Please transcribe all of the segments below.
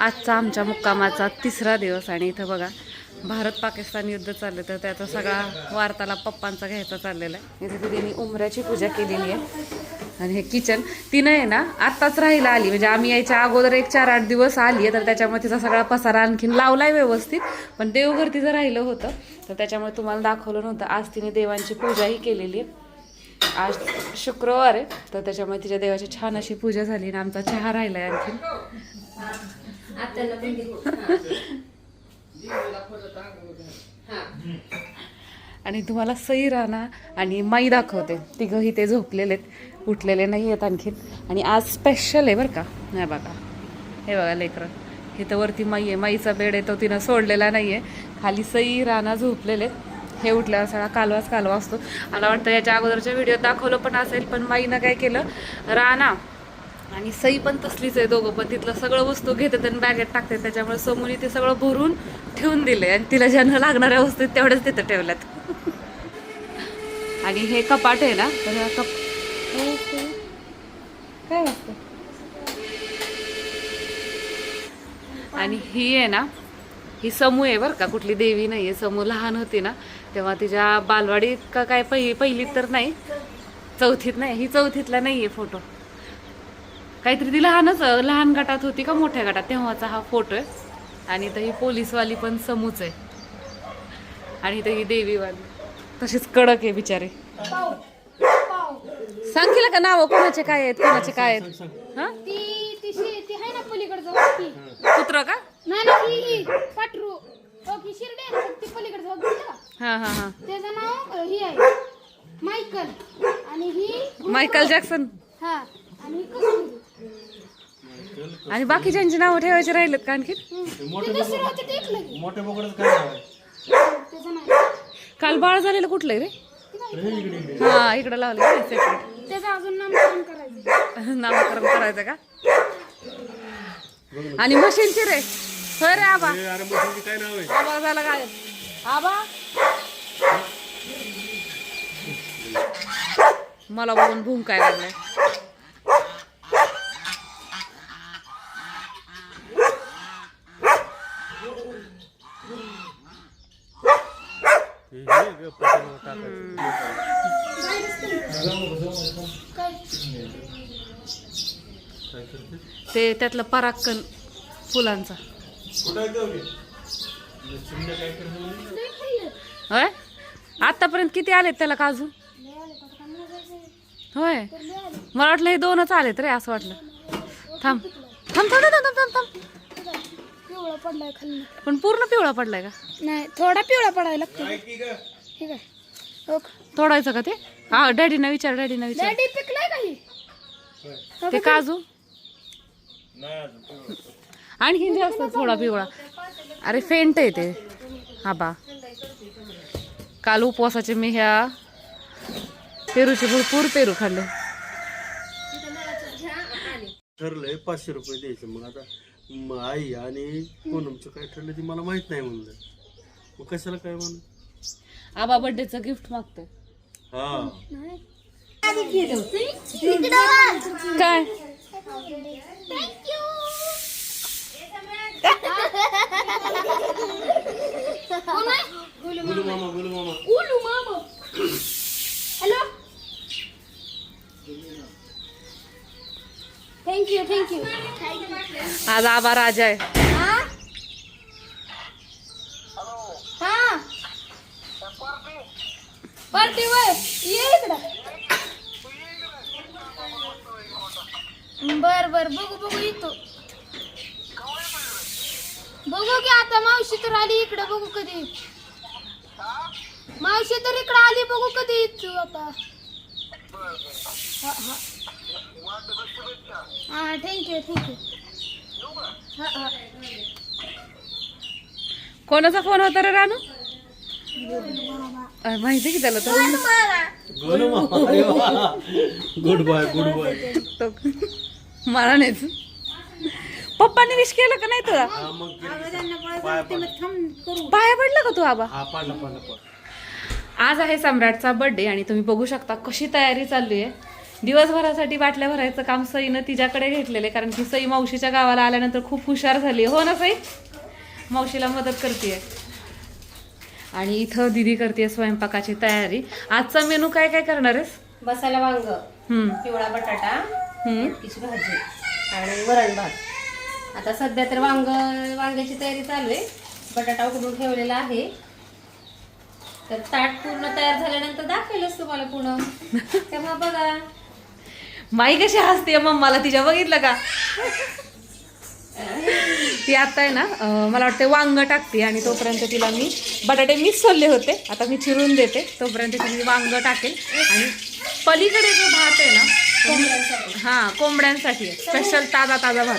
आजचा आमच्या मुक्कामाचा तिसरा दिवस आणि इथं बघा भारत पाकिस्तान युद्ध चाललं तर त्याचा सगळा वार्ताला पप्पांचा घ्यायचा चाललेला आहे. इथे तिने उमऱ्याची पूजा केलेली आहे. आणि हे किचन तिनं आहे ना आत्ताच राहायला आली. म्हणजे आम्ही यायच्या अगोदर एक चार आठ दिवस आली आहे तर त्याच्यामुळे तिचा सगळा पसारा आणखीन लावला आहे व्यवस्थित. पण देवघर तिचं राहिलं होतं तर त्याच्यामुळे तुम्हाला दाखवलं नव्हतं. आज तिने देवांची पूजाही केलेली आहे. आज शुक्रवार आहे तर त्याच्यामुळे तिच्या देवाची छान अशी पूजा झाली आणि आमचा चहा राहिला आहे आणखीन. आणि तुम्हाला सई राणा आणि माई दाखवते. तिघंही ते झोपलेले आहेत उठलेले नाही आहेत आणखीन. आणि आज स्पेशल आहे बरं का. नाही बघा. हे बघा लेकरं. इथं वरती माई आहे. माईचा बेड आहे तो तिनं सोडलेला नाही आहे खाली सई राणा झोपलेले आहेत हे उठल्यावर सगळा कालवाच कालवा असतो. मला वाटतं याच्या अगोदरच्या व्हिडिओत दाखवलं पण असेल पण माईनं काय केलं? राणा आणि सई पण तसलीच आहे दोघं पण. तिथलं सगळं वस्तू घेतात आणि बॅगेत टाकतात. त्याच्यामुळे समोर ते सगळं भरून ठेवून दिले आणि तिला ज्यांना लागणाऱ्या वस्तू आहेत तेवढ्याच तिथं ठेवल्यात. आणि हे कपाट आहे ना तर कप काय वाटतं? आणि ही आहे ना ही समूह आहे बरं का. कुठली देवी नाही आहे समूह लहान होती ना तेव्हा तिच्या बालवाडीत का काय पहिली पहिलीत तर नाही चौथीत नाही. ही चौथीतला नाही आहे फोटो काहीतरी ती लहानच लहान गटात होती का मोठ्या गटात तेव्हाचा हा फोटो आहे. आणि इथं ही पोलीसवाली पण समूच आहे. आणि इथं ही देवीवाली. तशीच कडक आहे बिचारे. सांग केलं का नाव कोणाचे काय आहेत कोणाचे काय आहेत? हा? ती ती शे- ती आहे ना पलीकडचं बघ ती. कुत्र का? नाही ना ही ही पाटरू. हो की शिर्डे आहे ना ती पलीकडचं बघ बघितलं का? हा हा हा. त्याचं नाव अ, ही आहे. मायकल. आणि ही मायकल जॅक्सन. हा आणि ही आणि बाकीच्यांची नावं ठेवायची राहिलेत का आणखी बोकडच काय नाही काल बाळ झालेलं कुठलं आहे रे हा इकडं लावलं सेपरेट नामकरण करायचं का? आणि मशीनची रे. होय रे आबा. आबा झाला काय आबा? मला बघून भूम काय लागलाय हे हे ग, पाठीमागं टाकायचं. काय काय करते? ते त्यातलं पराक्कन फुलांचा. होय आतापर्यंत किती आलेत त्याला काजू? होय. मला वाटलं हे दोनच आलेत रे असं वाटलं थांब थांब थांब थांब थांब थांब थांब काय? पिवळा पडलाय खाली पण पूर्ण पिवळा पडलाय का नाही थोडा पिवळा पडायला लागतो हे हो का? तोडायचं का ते? हा डॅडीना विचार डॅडीना विचार. डीप पिकलाय काही ते काजू आणखीन जास्त थोडा पिवळा. अरे फेंट आहे ते. हा बा. काल उपवासाचे मी ह्या पेरूचे भरपूर पेरू खाल्ले. ठरलंय पाचशे रुपये द्यायचं. मग आता म, आई आणि पूनमचं काय ठरलं ते मला माहीत नाही म्हणलं. मग कशाला काय म्हण? आबा बर्थडेचं गिफ्ट मागतोय. हा. काय? गुलू मामा गुलू मामा. उलू मामा. हॅलो थँक्यू थँक्यू आज आबा राजा आहे. हा. परती वय ये इकडं. बर बर. बघू बघू येतो बघू की आता मावशी तर आली इकडं. बघू कधी. मावशी तर इकडं आली. बघू कधी येतो आता. हा हा. हा थँक्यू थँक्यू हा हा. कोणाचा फोन होता रे रानू? माहिती की त्याला. Goodbye goodbye. तो मला नाही पप्पाने विश केलं का नाही तुला? हा. पाय पड. पाया पडला का तू आबा? हा पाडला पाडला पाड आज आहे सम्राटचा बर्थडे आणि तुम्ही बघू शकता कशी तयारी चालली आहे. दिवसभरासाठी बाटल्या भरायचं काम सईनं तिच्याकडे घेतलेले कारण की सई मावशीच्या गावाला आल्यानंतर खूप हुशार झाली हो ना सई? मावशीला मदत करते आणि इथं दिदी करते स्वयंपाकाची तयारी. आजचा मेनू काय काय करणार आहेस? मसाला वांग हम्म, पिवळा बटाटा हम्म. मटकीची भाजी आणि वरण भात. आता सध्या तर वांग वांग्याची तयारी चालू आहे. बटाटा उकडून ठेवलेला आहे. तर ताट पूर्ण तयार झाल्यानंतर दाखवेलच तुम्हाला पूर्ण तेव्हा बघा. माई कशी हसते मम्माला तिच्या बघितलं का? ती आता आहे ना मला वाटते वांग टाकते आणि तोपर्यंत तिला मी बटाटे मीच सोलले होते. आता मी चिरून देते. तोपर्यंत तिला वांग टाकेल. आणि पलीकडे जो भात आहे ना हा कोंबड्यांसाठी. स्पेशल ताजा ताजा भात.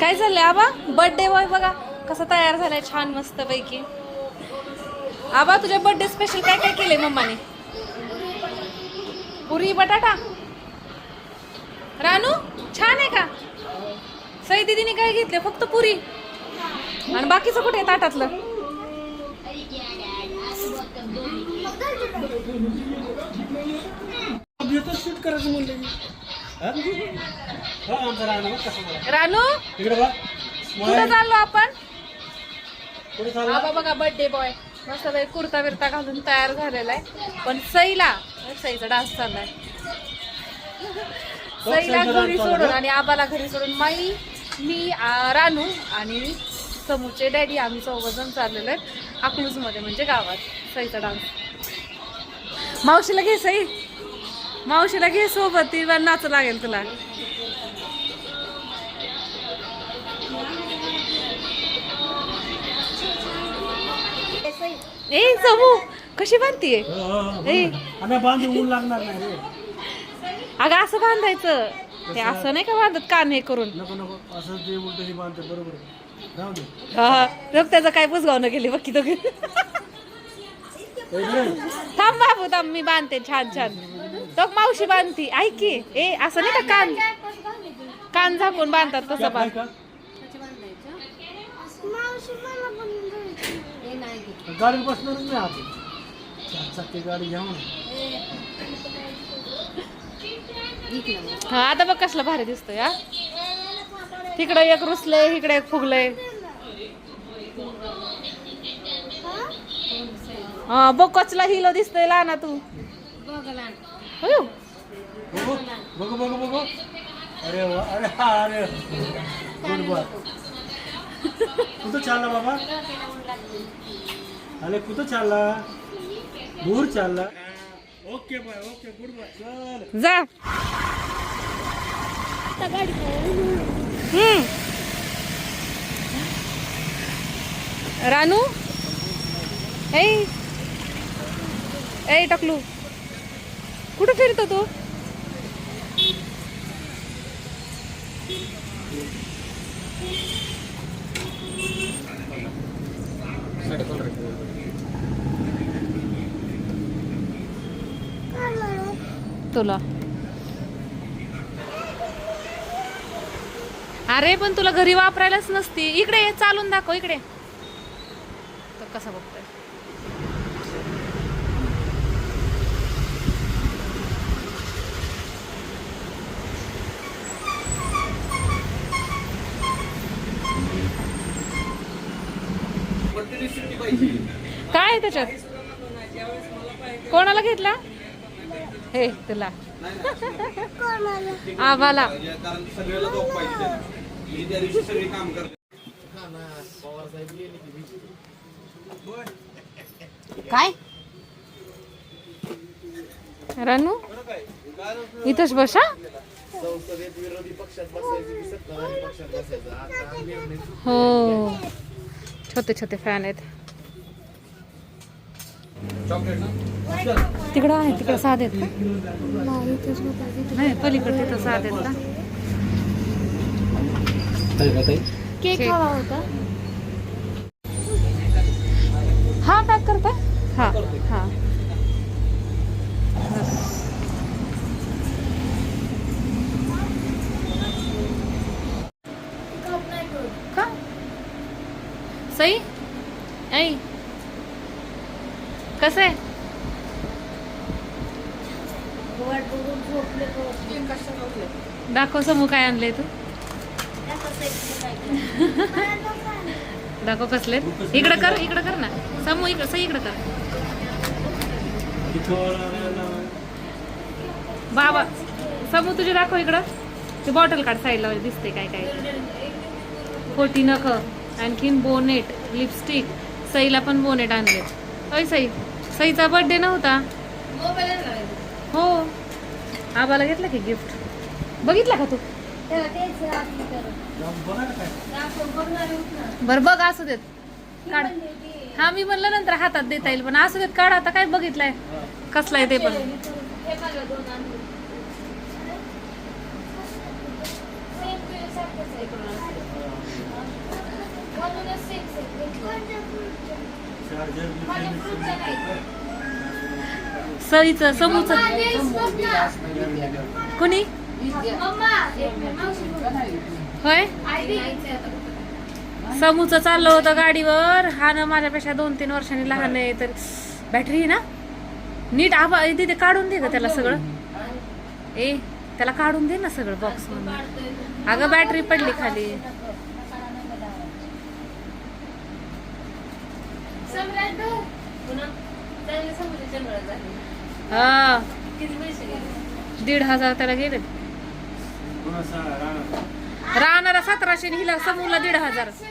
काय चाललंय आबा? बर्थडे बॉय बघा. कसा तयार झालाय छान मस्त पैकी आबा तुझ्या बर्थडे स्पेशल काय काय केलंय मम्माने? पुरी बटाटा? रानू छान आहे का? सई दीदीने काय घेतले? फक्त पुरी. आणि बाकीचं कुठे आहे ताटातलं. रानू कुठं चाललो आपण? आबा बघा बर्थडे बॉय मस्त बाई कुर्ता बिरता घालून तयार झालेला आहे. पण सईला सईचा डान्स चाललाय. सईला घरी सोडून आणि आबाला घरी सोडून माई मी रानू आणि समूचे डॅडी आम्ही चौघजण चाललेलो आहेत अकलूजमध्ये म्हणजे गावात सईचा डान्स मावशीला घे सई मावशीला घे सोबत ती नाच लागेल तुला ए समू कशी बांधतीये लागणार नाही. अगं असं बांधायचं. ते असं नाही का बांधत कान हे करून? नको नको. असं जे उलट ते बांधते बरोबर आहे. राहू दे. हा लोक त्याचं काय पुसगाव न गेली बघ की तो ए, इकडे. थांब बाबू थांब मी बांधते छान छान. तो मावशी बांधती. ऐक की ए असं नाही का कान? कान झाकून बांधतात तसं बांध का. गाडीत बसणारच नाही आपण चार चाकी गाडी घ्या ना घेत ना मग. हा आता बघ कसला भारी दिसतोय हा. तिकडे एक रुसलंय इकडे एक फुगलंय. हा बघ कचला हिलो दिसतोय लहाना तू. बघू बघू अरे वा अरे अरे. Good boy. कुठं चालला बाबा? अरे कुठं चालला? दूर चालला. Okay bye okay goodbye चल. जा. हम्म. रानू? ए ए टकलू. कुठं फिरतो तू? तुला. अरे पण तुला घरी वापरायलाच नसती. इकडे ये, चालून दाखव इकडे. तो कसा बघतोय? काय आहे त्याच्यात? कोणाला घेतला? हे तुला. आम्हाला. काय? रानू? इथंच बसा. हो. छोटे छोटे फॅन आहेत. तिकडं आहे तिकडं साधे आहेत ना नाही पलीकडे तिथं साधे आहेत ना केक. हवा होता. हा पॅक करता. हा हा का सई ऐ कसं आहे दाखव समू काय आणले तू? दाखव कसले इकडं कर इकडं कर ना. समू इकडं सही इकडं कर. बाबा समू तुझे दाखव इकडं. ते बॉटल काढ साईडला म्हणजे दिसते काय काय. खोटी नख आणखीन बोनेट लिपस्टिक सईला पण बोनेट आणले होय सई सईचा बर्थडे नव्हता? हो. आबाला घेतलं की गिफ्ट बघितला का तू? बर बघ असू देत. काढ. हा मी म्हणलं नंतर हातात देता येईल पण असू देत काढ आता काय बघितलंय? कसलाय ते पण. सईचं समूचं कोणी? होय? समूचं चाललं होतं गाडीवर. हा ना माझ्यापेक्षा दोन तीन वर्षांनी लहान आहे तर बॅटरी ना? नीट आबा तिथे काढून दे ग त्याला सगळं. ए त्याला काढून दे ना सगळं बॉक्स मधून. अगं बॅटरी पडली खाली. हा. दीड हजार त्याला गेले. राहणारा सतराशे आणि हिला समूहला दीड हजार. दाखवा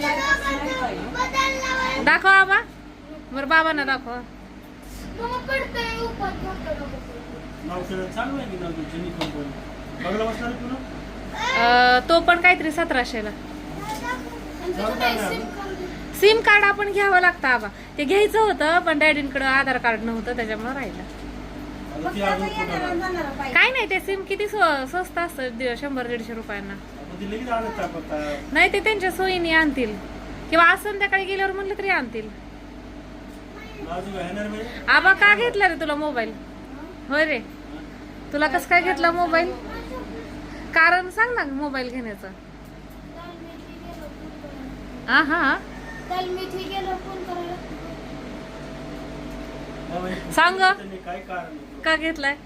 ना. दाखव आबा. बरं बाबांना दाखवा. तो पण काहीतरी सतराशेला. सिम कार्ड आपण घ्यावं लागतं आबा. ते घ्यायचं होतं पण डॅडींकडे आधार कार्ड नव्हतं त्याच्यामुळे राहिलं. काय नाही ते सिम किती स्व- स्वस्त असतं शंभर दीडशे रुपयांना. नाही ते त्यांच्या सोयीने आणतील. किंवा आज संध्याकाळी गेल्यावर म्हणलं तरी आणतील. आबा का घेतला रे तुला मोबाईल? होय रे. तुला कसं काय घेतला मोबाईल? कारण सांग ना मोबाईल घेण्याचं. हा हा. सांग. काय कारण? का घेतलाय?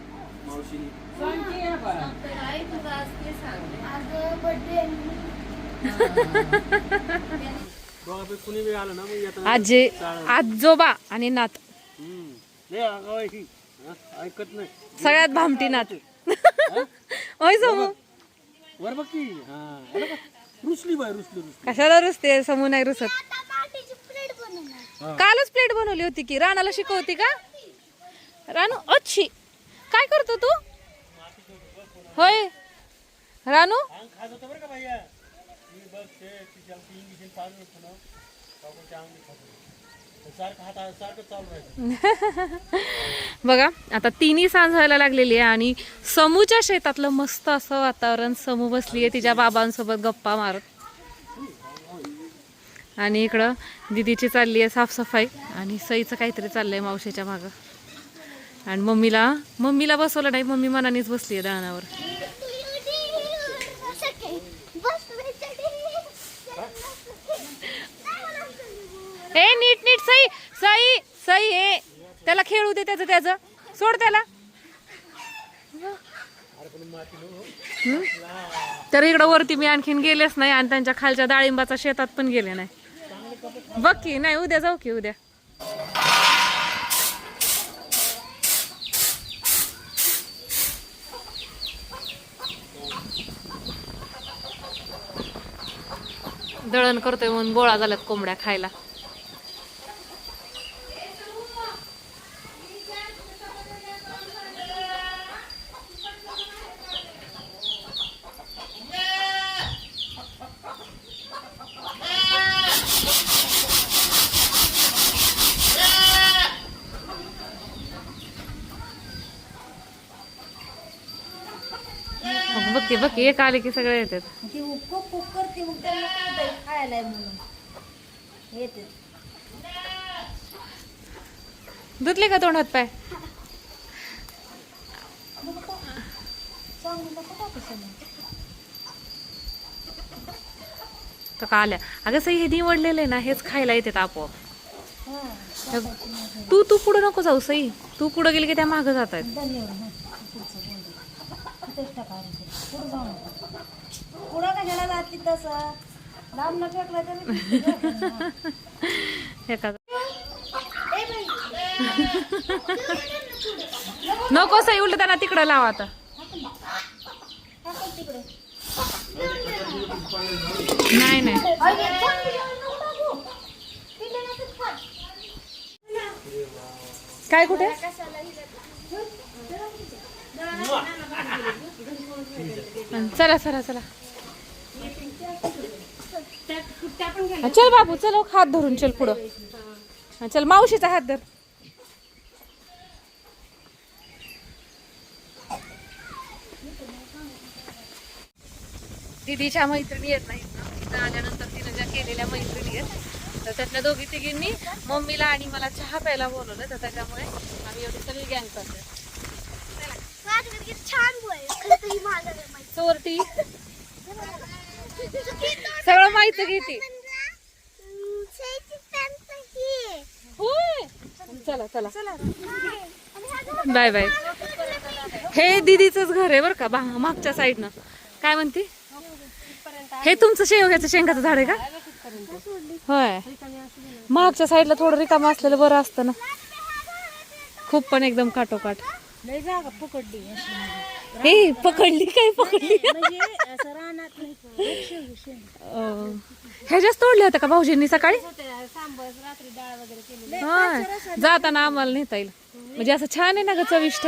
आज आजोबा आणि नात. ऐकत नाही. सगळ्यात भामटी नात. होय समू? वर बघ की. हा. रुसली बाय रुसली रुसली. कशाला रुसते? समू नाही रुसत. टमाटीची प्लेट बनवणार कालच प्लेट बनवली होती की? राणाला शिकवती का? रानू अच्छी. काय करतो तू? होय. रानू? बघा आता तिन्ही सांज व्हायला लागलेली आहे आणि समूच्या शेतातलं मस्त असं वातावरण समू बसली आहे तिच्या बाबांसोबत गप्पा मारत. आणि इकडं दिदीची चालली आहे साफसफाई आणि सईचं काहीतरी चाललंय मावशीच्या मागं. आणि मम्मीला मम्मीला बसवलं नाही मम्मी मनानेच बसली आहे दानावर ए नीट नीट सई सई सई ए त्याला खेळू दे त्याचं त्याचं. सोड त्याला. तर इकडं वरती मी आणखीन गेलेच नाही आणि त्यांच्या खालच्या डाळिंबाच्या शेतात पण गेले नाही. बघ की नाही उद्या जाऊ की उद्या. दळण करतोय म्हणून गोळा झाल्यात कोंबड्या खायला. बघ की बघ एक आले की सगळे येतात. ती कुक कुक करते मग त्यांना कळतंय खायला आहे म्हणून. येते. धुतले का तोंडात पाय? तर का आल्या? अगं सई हे निवडलेलं आहे ना हेच खायला येतात आपोआप. तू तू पुढं नको जाऊ सई. तू पुढं गेली की त्या मागं जात आहेत पुढं कशाला तसं लांब न फेकलं तरी नको सई उलट त्यांना तिकडं लावा आता. नाही नाही. काय कुठे? चला चला चला. चल बाबू चल हात धरून चल पुढं. चल मावशीचा हात धर. दीदीच्या मैत्रिणी येत नाहीत ना आल्यानंतर तिनं ज्या केलेल्या मैत्रिणी आहेत तर त्यातल्या दोघी तिघींनी मम्मीला आणि मला चहा प्यायला बोलवलं तर त्याच्यामुळे आम्ही एवढी सगळी गँग करतोय छान बोल खरं तरी माझं नाही माहिती. चोरटी. सगळं माहिती घेते चला चला. Bye bye. हे दीदीचंच घर आहे बरं का बा मागच्या साईडनं. काय म्हणते? हे तुमचं शेवग्याचं शेंगाचं झाड आहे का? होय. मागच्या साईडला थोडं रिकामं असलेलं बरं असतं ना. खूप पण एकदम काटोकाट. लय जागा पकडली अशी. हे पकडली काय पकडली? म्हणजे असं रानात नाही का? शेंग- शेंग. अं, ह्याच्याच तोडल्या होत्या का भाऊजींनी सकाळी? होय जाताना आम्हाला नेता येईल. म्हणजे असं छान आहे ना ग चविष्ट.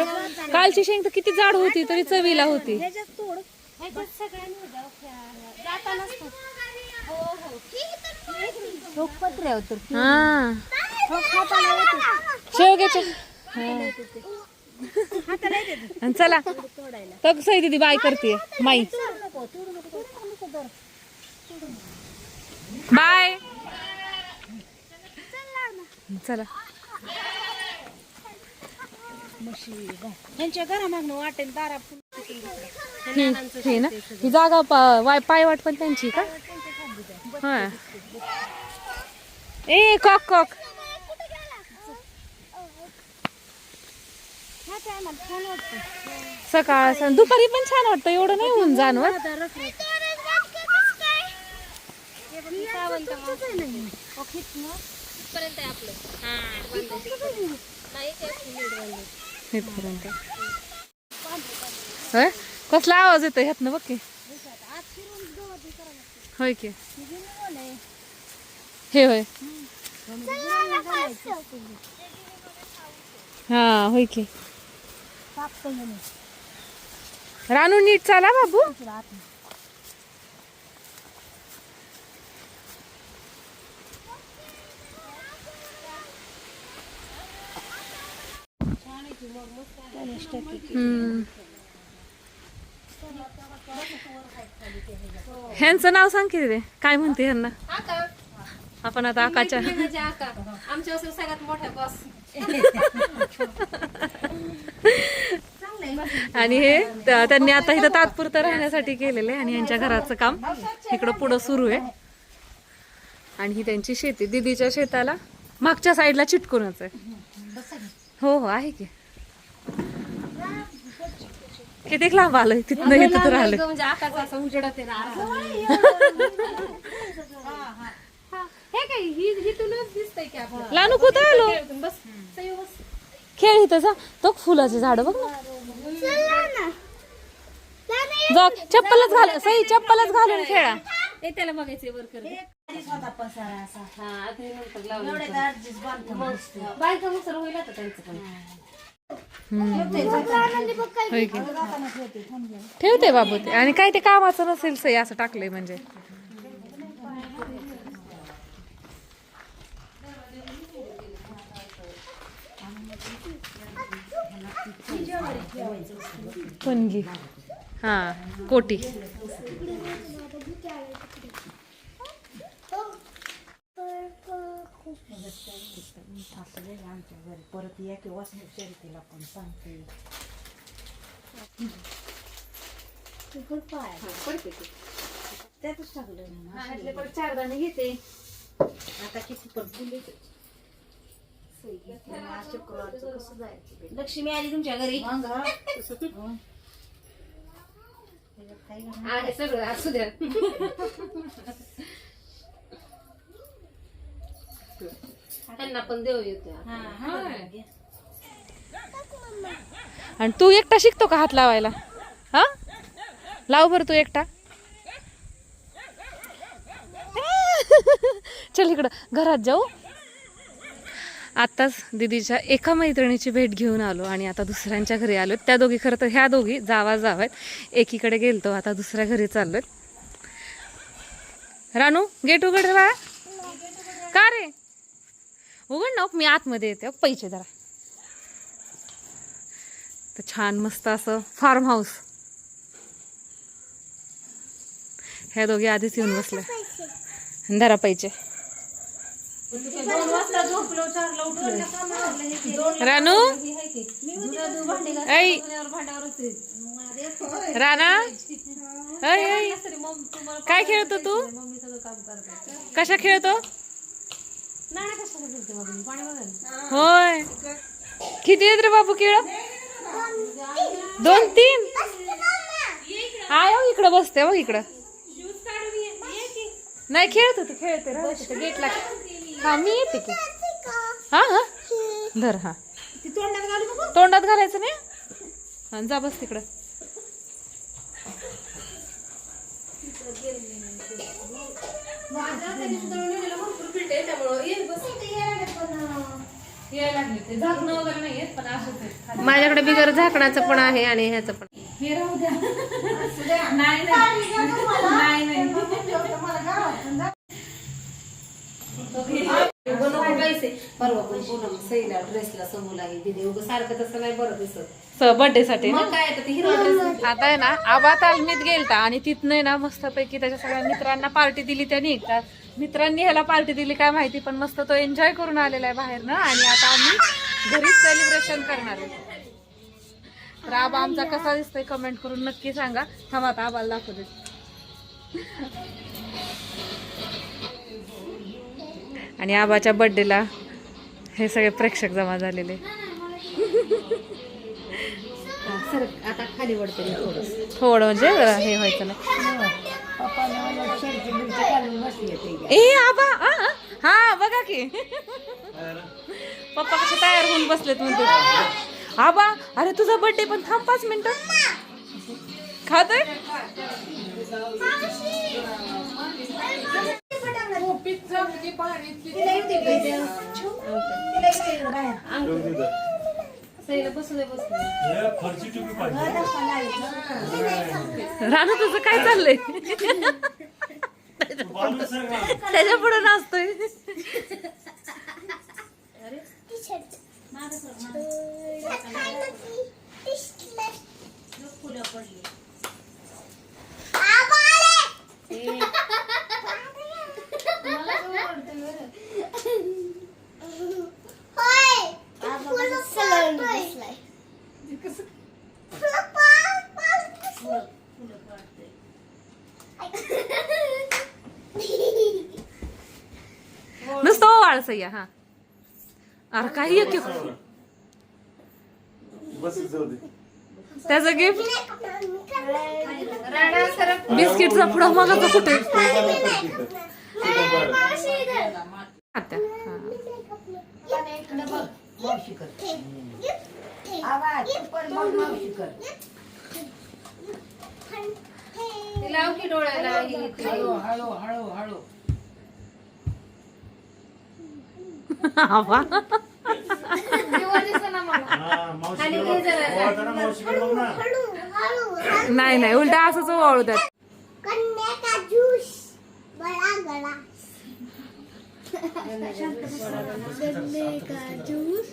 कालची शेंग तर किती जाड होती तरी चवीला होती. ह्याच्यात तोड. हो हो. ठोक पत्र्यावर तर हा. ठोक हाताला येते. शेवग्याचे. हाताला येते ते आणि चला. तर सई दिदी बाय करते माई. बाय. चला. घरामागनं वाटेल दारा ही ही ना ही जागा पा- वाय पायवाट पण त्यांची का? होय ए कॉक कॉक हा टायमाला छान वाटतं सकाळ सं- दुपारी पण छान वाटतं एवढं नाही होऊन जाणवत. कसला आवाज येतो ह्यातनं बघ की. होय की. हे होय. हा होय की. रानू नीट चाला बाबू. ह्यांचं नाव सांग की रे काय म्हणते ह्यांना? आपण आता आकाच्या म्हणजे आमच्या सगळ्यात मोठा बॉस आणि हे त्यांनी आता इथं तात्पुरतं राहण्यासाठी केलेलं आहे आणि यांच्या घराचं काम इकडं पुढं सुरू आहे. आणि ही त्यांची शेती दिदीच्या शेताला मागच्या साईडला चिटकूनच आहे. हो हो आहे की. किती लांब आलंय तिथनं इथं तर आलं हे काय ही ही तुलाच दिसतंय की आपलं लानू कुठं आलो? बस सयो बस. खेळ इथं जा. तो फुलाचे झाड बघ ना. जा चप्पलच घाल. सई चप्पलच घालून खेळा. ते त्याला बघायचंय वर कर. हा. बायका मुसर होईल आता त्यांचं पण. होय की. ठेवते बाबू ते. आणि काय ते कामाचं नसेल सई असं टाकलंय म्हणजे. पणगी हा कोटी। परत या पण सांगते त्यातच टाकलं चार दाणे घेते. आता किती पण फुले. शुक्रवारचं कसं जायचं लक्ष्मी आली तुमच्या घरी. मग हा, तसं हं. त्याच्यात काही नाही. आहे सगळं असू द्या. त्यांना पण देऊ येतो आणि तू एकटा शिकतो का हात लावायला? हा? लाव बरं तू एकटा. चल इकडं घरात जाऊ. आत्ताच दिदीच्या एका मैत्रिणीची भेट घेऊन आलो आणि आता दुसऱ्यांच्या घरी आलो त्या दोघी खरं तर ह्या दोघी जावा जावायत एकीकडे गेलतो आता दुसऱ्या घरी चाललो रानू गेट उघड रा का रे? उघड ना हो, मी आतमध्ये येते. हो, पैसे जरा तर छान मस्त असं फार्म हाऊस ह्या दोघी आधीच येऊन बसल्या. धरा पैसे. दोन वाजता झोपलो चारला उठलो रानू? ऐ. राणा? काय खेळतो तू? कशा खेळतो? होय. किती येत रे बाबू खेळ? दोन तीन? आय हो इकडं बसते हो इकडं. नाही खेळत होते खेळते राहू दे, गेटला. हा मी येते की. हा हा. धर हा. तोंडात घालायचं नाही? हा, जा बस तिकडं. माझ्याकडे बिगर झाकणाचं पण आहे आणि ह्याचं पण. पैसे. परवा पण पूनम सईला ड्रेसला समोर लागेल. दिदी उगं सारखं तसं नाही बरं दिसत. बर्थडे साठी ना? मग काय आता ते हिरवा ड्रेस आता आहे ना आबा तालमीत गेलता आणि तिथनं आहे ना मस्तपैकी त्याच्या सगळ्या मित्रांना पार्टी दिली त्यांनी. का मित्रांनी ह्याला पार्टी दिली काय माहिती पण मस्त तो एन्जॉय करून आलेला आहे बाहेर ना आणि आता आम्ही घरीच सेलिब्रेशन करणार आहे. तर आबा आमचा कसा दिसतोय कमेंट करून नक्की सांगा. थांबा आता आबाला दाखवू आणि आबाच्या बड्डेला हे सगळे प्रेक्षक जमा झालेले. आता खाली थोडं म्हणजे हे व्हायचं नाही ए आबा हा बघा की. पप्पा कसे तयार होऊन बसलेत म्हणते. आबा अरे तुझा बर्थडे पण थांब पाच मिनिटं. खातोय? हे पाहिजे. रानू तुझं काय चाललंय. त्याच्या पुढे नाचतोय. नुसतं ओवाळ सह्या हा. अरे काही एक त्याचं गिफ्ट बिस्किटचा पुढं मग कुठे? आता लाव की डोळ्याला नाही नाही उलटा असंच ओवाळू त्यात कन्या का जूस बड़ा गळा. गन्ने का जूस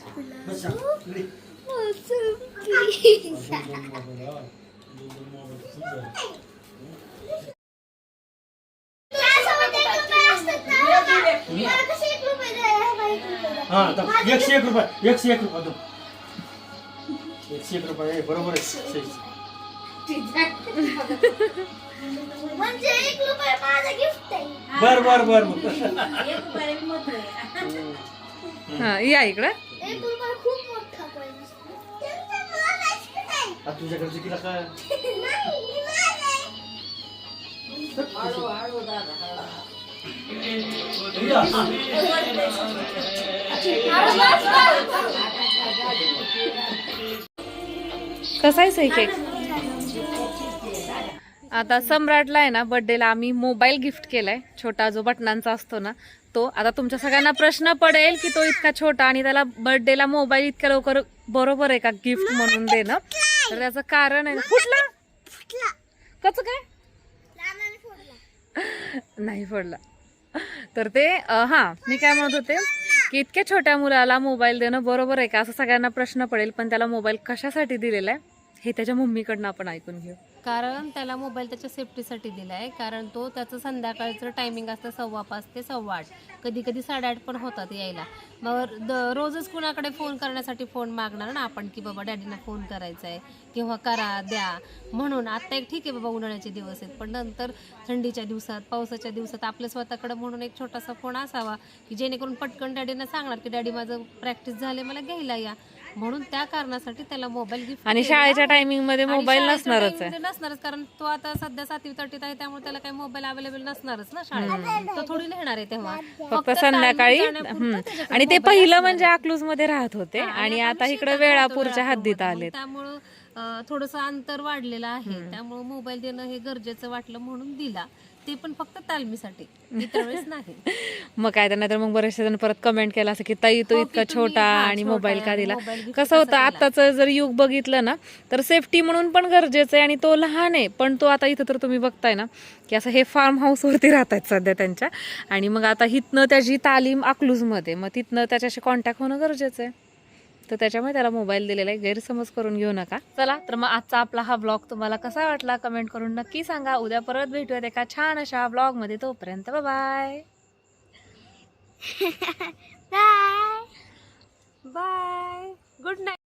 एकशे एक रुपये एकशे एक रुपये एकशे एक रुपये बरोबर आहे. म्हणजे एक रुपये माझं गिफ्ट आहे बर बर बर एक रुपयाला बी आहे. हा या इकडं एक रुपया खूप मोठा. कसा आहे केक आता सम्राटला आहे ना बर्थडेला आम्ही मोबाईल गिफ्ट केलाय. छोटा जो बटनांचा असतो ना तो. आता तुमच्या सगळ्यांना प्रश्न पडेल की तो इतका छोटा आणि त्याला बर्थडेला मोबाईल इतक्या लवकर बरोबर आहे का गिफ्ट म्हणून देणं? तर त्याचं कारण आहे फुटला. कसं काय? फोडला. नाही पडला तर ते हा मी काय म्हणत होते की इतक्या छोट्या मुलाला मोबाईल देणं बरोबर आहे का? असं सगळ्यांना प्रश्न पडेल पण त्याला मोबाईल कशासाठी दिलेला आहे? हे त्याच्या मम्मीकडनं आपण ऐकून घेऊ. कारण त्याला मोबाईल त्याच्या सेफ्टीसाठी दिला आहे कारण तो त्याचं संध्याकाळचं टायमिंग असतं सव्वा पाच ते सव्वा आठ. कधी कधी साडेआठ पण होतात यायला. मग द- रोजच कुणाकडे फोन करण्यासाठी फोन मागणार ना आपण की बाबा डॅडीना फोन करायचा आहे किंवा करा द्या. म्हणून आत्ता एक ठीक आहे बाबा उन्हाळ्याचे दिवस आहेत. पण नंतर थंडीच्या दिवसात पावसाच्या दिवसात आपल्या स्वतःकडे म्हणून एक छोटासा फोन असावा की जेणेकरून पटकन डॅडीना सांगणार की डॅडी माझं प्रॅक्टिस झाले मला घ्यायला या. म्हणून त्या कारणासाठी त्याला मोबाईल गिफ्ट आणि शाळेच्या टायमिंगमध्ये मोबाईल नसणारच आहे. नसणारच कारण तो आता सध्या सातवी तटीत आहे त्यामुळे त्याला काही मोबाईल अवेलेबल नसणारच ना शाळेत तो थोडी लिहिणार आहे तेव्हा. फक्त संध्याकाळी. आणि ते पहिलं म्हणजे अकलूजमध्ये राहत होते आणि आता इकडे वेळापूरच्या हद्दीत आलेत. त्यामुळं थोडस अंतर वाढलेलं आहे. त्यामुळे मोबाईल देणं हे गरजेचं वाटलं म्हणून दिला. ते पण फक्त तालमीसाठी. इतर वेळेस नाही. मग काय तर नाहीतर मग बरेचसे जण परत कमेंट केला असं की ताई तो हो, इतका की तुम्ही- छोटा हा, आणि छोटा मोबाईल का आहे, दिला? मोबाईल कसं कसा होतं दिला? आत्ताचं जर युग बघितलं ना तर सेफ्टी म्हणून पण गरजेचं आहे आणि तो लहान आहे. पण तो आता इथं तर तुम्ही बघताय ना की असं हे फार्म हाऊसवरती राहत आहेत सध्या त्यांच्या. आणि मग आता हिथनं त्याची तालीम अकलूजमध्ये. मग तिथनं त्याच्याशी कॉन्टॅक्ट होणं गरजेचं आहे. तर त्याच्यामुळे त्याला मोबाईल दिलेला आहे. गैरसमज करून घेऊ नका. चला तर मग आजचा आपला हा ब्लॉग तुम्हाला कसा वाटला कमेंट करून नक्की सांगा. उद्या परत भेटूयात एका छान अशा ब्लॉगमध्ये तोपर्यंत bye bye bye good night